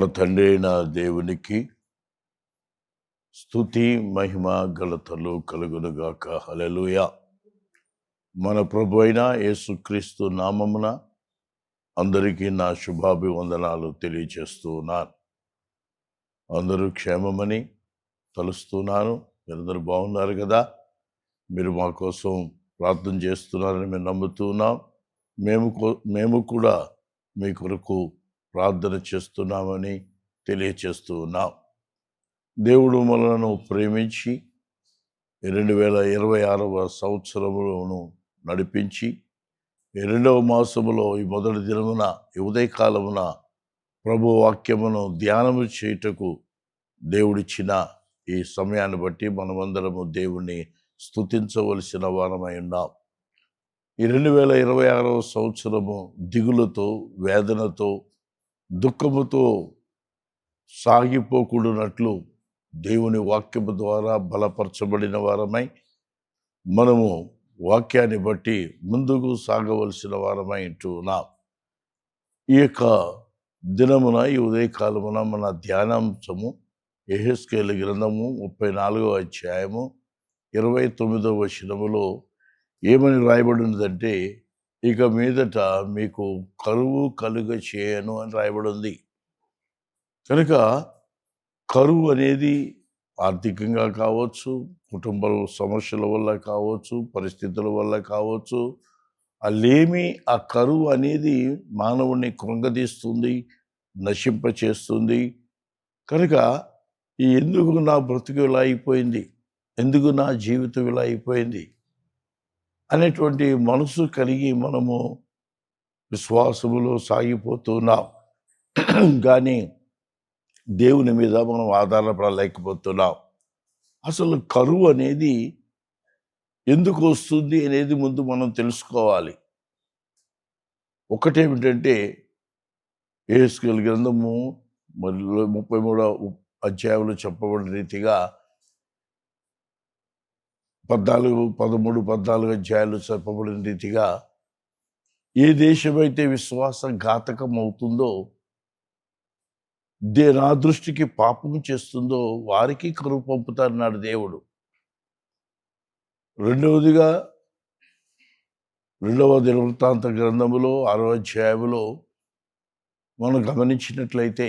మన తండ్రి అయిన దేవునికి స్థుతి మహిమ గలతలు కలుగునుగాక. హలలుయ మన ప్రభు అయిన యేసుక్రీస్తు నామమున అందరికీ నా శుభాభివందనాలు తెలియచేస్తున్నాను అందరూ క్షేమమని తలుస్తున్నాను మీరందరూ బాగున్నారు కదా? మీరు మా కోసం ప్రార్థన చేస్తున్నారని మేము నమ్ముతున్నాం మేము మేము కూడా మీ కొరకు ప్రార్థన చేస్తున్నామని తెలియచేస్తూ ఉన్నాం. దేవుడు మనలను ప్రేమించి రెండు వేల ఇరవై ఆరవ సంవత్సరములను నడిపించి రెండవ మాసములో ఈ మొదటి దినమున ఈ ఉదయకాలమున ప్రభు వాక్యమును ధ్యానము చేయుటకు దేవుడిచ్చిన ఈ సమయాన్ని బట్టి మనమందరము దేవుణ్ణి స్తుతించవలసిన వారమై ఉన్నాం. ఈ రెండు వేల ఇరవై ఆరవ సంవత్సరము దిగులతో వేదనతో దుఃఖముతో సాగిపోకూడనట్లు దేవుని వాక్యము ద్వారా బలపరచబడిన వారమై మనము వాక్యాన్ని బట్టి ముందుకు సాగవలసిన వారమై ఉంటున్నాం ఈ యొక్క దినమున ఈ ఉదయకాలమున మన ధ్యానాంశము ఎహెస్కేల్ గ్రంథము ముప్పై నాలుగో అధ్యాయము ఇరవై తొమ్మిదవ వచనములో ఏమని రాయబడినదంటే ఇక మీదట మీకు కరువు కలుగ చేయను అని రాయబడి ఉంది కనుక కరువు అనేది ఆర్థికంగా కావచ్చు కుటుంబ సమస్యల వల్ల కావచ్చు పరిస్థితుల వల్ల కావచ్చు అల్లేమి ఆ కరువు అనేది మానవుణ్ణి కృంగదీస్తుంది నశింపచేస్తుంది. కనుక ఈ ఎందుకు నా బ్రతుకు ఇలా అయిపోయింది? ఎందుకు నా జీవితం ఇలా అయిపోయింది? అనేటువంటి మనసు కలిగి మనము విశ్వాసములో సాగిపోతున్నాం కానీ దేవుని మీద మనం ఆధారపడలేకపోతున్నాం. అసలు కరువు అనేది ఎందుకు వస్తుంది అనేది ముందు మనం తెలుసుకోవాలి. ఒకటేమిటంటే ఏసుకెల్ గ్రంథము మరి ముప్పై మూడవ అధ్యాయంలో చెప్పబడిన రీతిగా పద్నాలుగు పదమూడు పద్నాలుగు అధ్యాయాలు చెప్పబడిన రీతిగా ఏ దేశమైతే విశ్వాసం ఘాతకం అవుతుందో దే నా దృష్టికి పాపం చేస్తుందో వారికి కరువు పంపుతారన్నాడు దేవుడు. రెండవదిగా రెండవ దినవృత్తాంత గ్రంథములో ఆరో అధ్యాయములో మనం గమనించినట్లయితే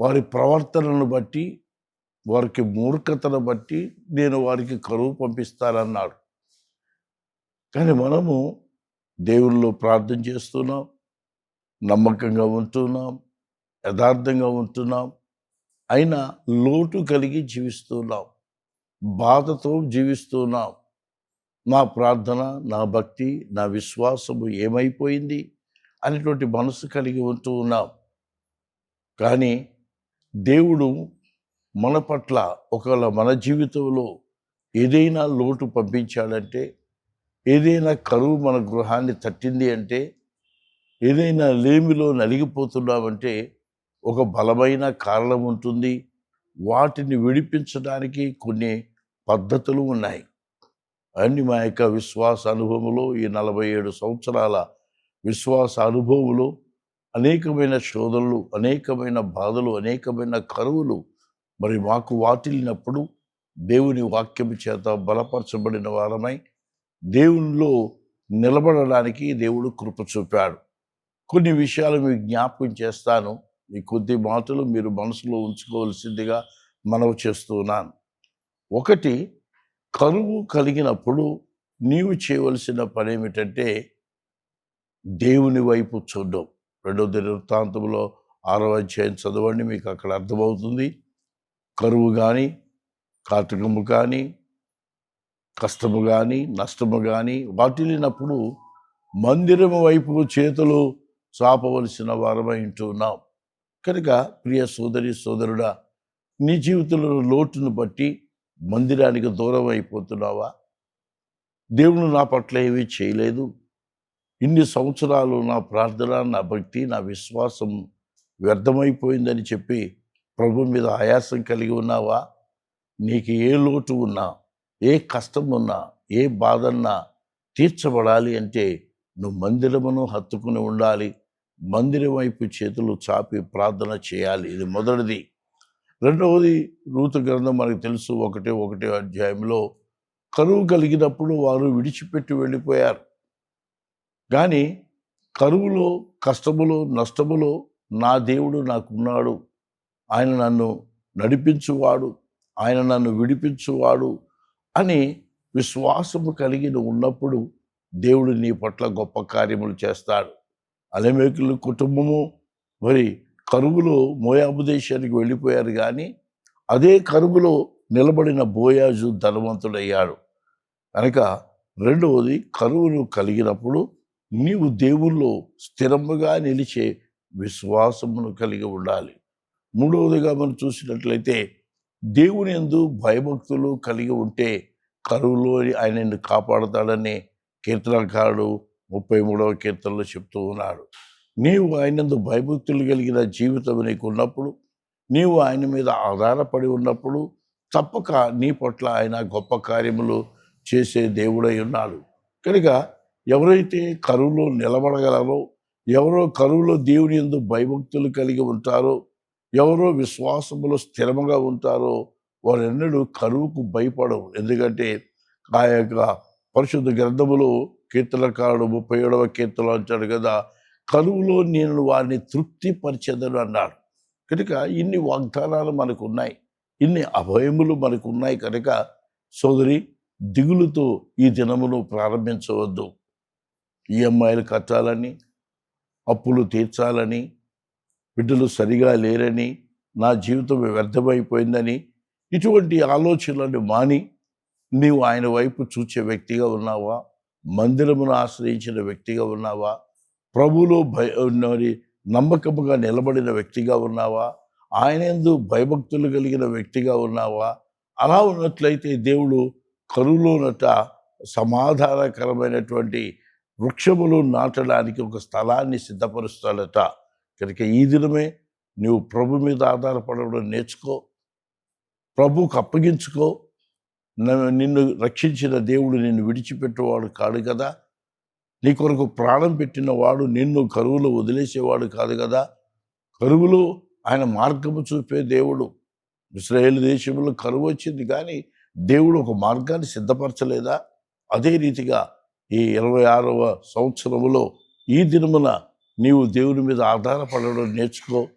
వారి ప్రవర్తనను బట్టి వారికి మూర్ఖతను బట్టి నేను వారికి కరువు పంపిస్తానన్నాడు. కానీ మనము దేవుళ్ళు ప్రార్థన చేస్తున్నాం నమ్మకంగా ఉంటున్నాం యథార్థంగా ఉంటున్నాం అయినా లోటు కలిగి జీవిస్తున్నాం బాధతో జీవిస్తున్నాం. నా ప్రార్థన నా భక్తి నా విశ్వాసము ఏమైపోయింది అనేటువంటి మనసు కలిగి ఉంటూ ఉన్నాం. కానీ దేవుడు మన పట్ల ఒకవేళ మన జీవితంలో ఏదైనా లోటు పంపించాడంటే ఏదైనా కరువు మన గృహాన్ని తట్టింది అంటే ఏదైనా లేమిలో నలిగిపోతున్నామంటే ఒక బలమైన కారణం ఉంటుంది. వాటిని విడిపించడానికి కొన్ని పద్ధతులు ఉన్నాయి. అన్ని మా యొక్క విశ్వాస అనుభవంలో ఈ నలభై ఏడు సంవత్సరాల విశ్వాస అనుభవంలో అనేకమైన శోధనలు అనేకమైన బాధలు అనేకమైన కరువులు మరి మాకు వాటిల్లినప్పుడు దేవుని వాక్యం చేత బలపరచబడిన వారమై దేవునిలో నిలబడడానికి దేవుడు కృప చూపాడు. కొన్ని విషయాలు మీకు జ్ఞాపకం చేస్తాను. ఈ కొద్ది మాటలు మీరు మనసులో ఉంచుకోవలసిందిగా మనవి చేస్తున్నాను ఒకటి కరువు కలిగినప్పుడు నీవు చేయవలసిన పని ఏమిటంటే దేవుని వైపు చూడడం. రెండో దినవృత్తాంతంలో ఆరో అధ్యాయం చదవండి మీకు అక్కడ అర్థమవుతుంది. కరువు కానీ కాటకము కానీ కష్టము కానీ నష్టము కానీ వాటిల్లినప్పుడు మందిరము వైపు చేతులు చాపవలసిన వారమై ఉంటున్నాం. కనుక ప్రియ సోదరి సోదరుడా నీ జీవితంలో లోటును బట్టి మందిరానికి దూరం అయిపోతున్నావా? దేవుడు నా పట్ల ఏమీ చేయలేదు. ఇన్ని సంవత్సరాలు నా ప్రార్థన నా భక్తి నా విశ్వాసం వ్యర్థమైపోయిందని చెప్పి ప్రభు మీద ఆయాసం కలిగి ఉన్నావా? నీకు ఏ లోటు ఉన్నా ఏ కష్టం ఉన్నా ఏ బాధన్నా తీర్చబడాలి అంటే నువ్వు మందిరమును హత్తుకుని ఉండాలి. మందిరం వైపు చేతులు చాపి ప్రార్థన చేయాలి. ఇది మొదటిది. రెండవది రూతు గ్రంథం మనకు తెలుసు. ఒకటే ఒకటే అధ్యాయంలో కరువు కలిగినప్పుడు వారు విడిచిపెట్టి వెళ్ళిపోయారు. కానీ కరువులో కష్టములో నష్టములో నా దేవుడు నాకున్నాడు. ఆయన నన్ను నడిపించువాడు ఆయన నన్ను విడిపించువాడు అని విశ్వాసము కలిగి ఉన్నప్పుడు దేవుడు నీ పట్ల గొప్ప కార్యములు చేస్తాడు. అలమేకుల కుటుంబము మరి కరువులో మోయాబు దేశానికి వెళ్ళిపోయారు కానీ అదే కరువులో నిలబడిన బోయాజు ధనవంతుడయ్యాడు. కనుక రెండవది కరువును కలిగినప్పుడు నీవు దేవుల్లో స్థిరముగా నిలిచే విశ్వాసమును కలిగి ఉండాలి. మూడవదిగా మనం చూసినట్లయితే దేవుని ఎందు భయభక్తులు కలిగి ఉంటే కరువులో ఆయన నిన్ను కాపాడతాడని కీర్తనకారుడు ముప్పై మూడవ కీర్తనలో చెప్తూ ఉన్నాడు. నీవు ఆయనందు భయభక్తులు కలిగిన జీవితం నీకు ఉన్నప్పుడు నీవు ఆయన మీద ఆధారపడి ఉన్నప్పుడు తప్పక నీ పట్ల ఆయన గొప్ప కార్యములు చేసే దేవుడై ఉన్నాడు. కనుక ఎవరైతే కరువులో నిలబడగలరో ఎవరో కరువులో దేవుని ఎందు భయభక్తులు కలిగి ఉంటారో ఎవరో విశ్వాసములో స్థిరముగా ఉంటారో వారెన్నడూ కరువుకు భయపడవు. ఎందుకంటే ఆ యొక్క పరిశుద్ధ గ్రంథములో కీర్తనకారుడు ముప్పై ఏడవ కీర్తన అంటాడు కదా కరువులో నేను వారిని తృప్తిపరిచేదను అన్నాడు. కనుక ఇన్ని వాగ్దానాలు మనకు ఉన్నాయి ఇన్ని అభయములు మనకు ఉన్నాయి కనుక సోదరి దిగులుతో ఈ దినమును ప్రారంభించవద్దు. ఈఎంఐలు కట్టాలని అప్పులు తీర్చాలని బిడ్డలు సరిగా లేరని నా జీవితం వ్యర్థమైపోయిందని ఇటువంటి ఆలోచనలను మాని నీవు ఆయన వైపు చూచే వ్యక్తిగా ఉన్నావా? మందిరమును ఆశ్రయించిన వ్యక్తిగా ఉన్నావా? ప్రభులో భయ నమ్మకముగా నిలబడిన వ్యక్తిగా ఉన్నావా? ఆయన ఎందు భయభక్తులు కలిగిన వ్యక్తిగా ఉన్నావా? అలా ఉన్నట్లయితే దేవుడు కరువులోనట సమాధానకరమైనటువంటి వృక్షములు నాటడానికి ఒక స్థలాన్ని సిద్ధపరుస్తాడట. కనుక ఈ దినమే నువ్వు ప్రభు మీద ఆధారపడడం నేర్చుకో. ప్రభుకు అప్పగించుకో. నిన్ను రక్షించిన దేవుడు నిన్ను విడిచిపెట్టేవాడు కాడు కదా. నీ కొరకు ప్రాణం పెట్టిన వాడు నిన్ను కరువులో వదిలేసేవాడు కాదు కదా. కరువులో ఆయన మార్గము చూపే దేవుడు. ఇస్రాయేల్ దేశంలో కరువు వచ్చింది కానీ దేవుడు ఒక మార్గాన్ని సిద్ధపరచలేదా? అదే రీతిగా ఈ ఇరవై ఆరవ సంవత్సరములో ఈ దినమున నీవు దేవుని మీద ఆధారపడడం నేర్చుకో.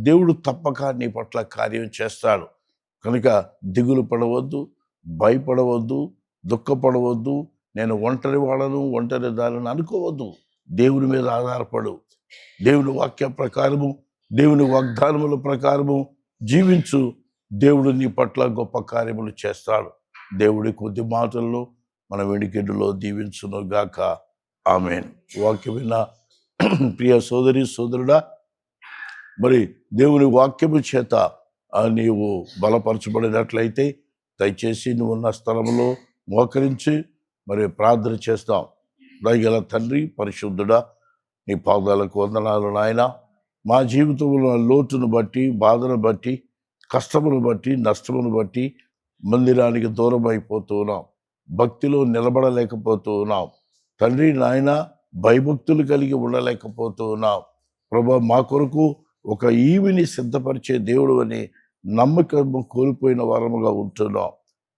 దేవుడు తప్పక నీ పట్ల కార్యం చేస్తాడు. కనుక దిగులు పడవద్దు భయపడవద్దు దుఃఖపడవద్దు నేను ఒంటరి వాళ్ళను ఒంటరి దానిని అనుకోవద్దు. దేవుని మీద ఆధారపడు. దేవుని వాక్య ప్రకారము దేవుని వాగ్దానముల ప్రకారము జీవించు. దేవుడు నీ పట్ల గొప్ప కార్యములు చేస్తాడు. దేవుడి కొద్ది మాటల్లో మన వెడికెడ్డులో దీవించును గాక ఆమెన్. వాక్యమైన ప్రియ సోదరి సోదరుడా మరి దేవుని వాక్యము చేత నీవు బలపరచబడినట్లయితే దయచేసి నువ్వు ఉన్న స్థలంలో మోకరించి మరి ప్రార్థన చేస్తాం. దయగల తండ్రి పరిశుద్ధుడా నీ పాదాలకు వందనాలు నాయన. మా జీవితంలో లోటును బట్టి బాధను బట్టి కష్టమును బట్టి నష్టమును బట్టి మందిరానికి దూరం అయిపోతూ ఉన్నాం. భక్తిలో నిలబడలేకపోతూ ఉన్నాం. తండ్రి నాయన భయభక్తులు కలిగి ఉండలేకపోతున్నాం ప్రభా మా కొరకు ఒక ఈవిని సిద్ధపరిచే దేవుడు అని నమ్మకం కోల్పోయిన వారముగా ఉంటున్నాం.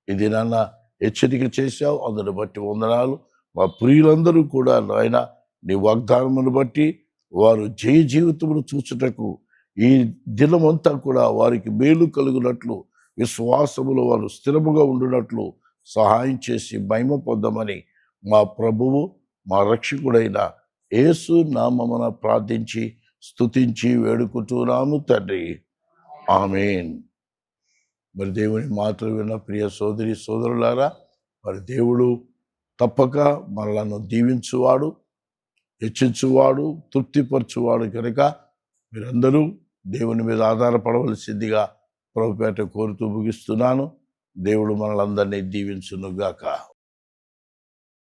ఇది నాన్న హెచ్చరిక చేశావు అందుని బట్టి వందనాలు. మా ప్రియులందరూ కూడా నాయన నీ వాగ్దానమును బట్టి వారు జయ జీవితమును చూచుటకు ఈ దినమంతా కూడా వారికి మేలు కలుగునట్లు విశ్వాసములో వారు స్థిరముగా ఉండునట్లు సహాయం చేసి మహిమ పొందమని మా ప్రభువు మా రక్షకుడైన యేసు నామమున ప్రార్థించి స్తుతించి వేడుకుంటున్నాము తండ్రి. ఆమెన్. మరి దేవుని మాటలు విన్న ప్రియ సోదరి సోదరులారా మరి దేవుడు తప్పక మనలను దీవించువాడు హెచ్చించువాడు తృప్తిపరచువాడు కనుక మీరందరూ దేవుని మీద ఆధారపడవలసిందిగా ప్రభుపేట కోరుతూ ముగిస్తున్నాను. దేవుడు మనలందరినీ దీవించునుగాక.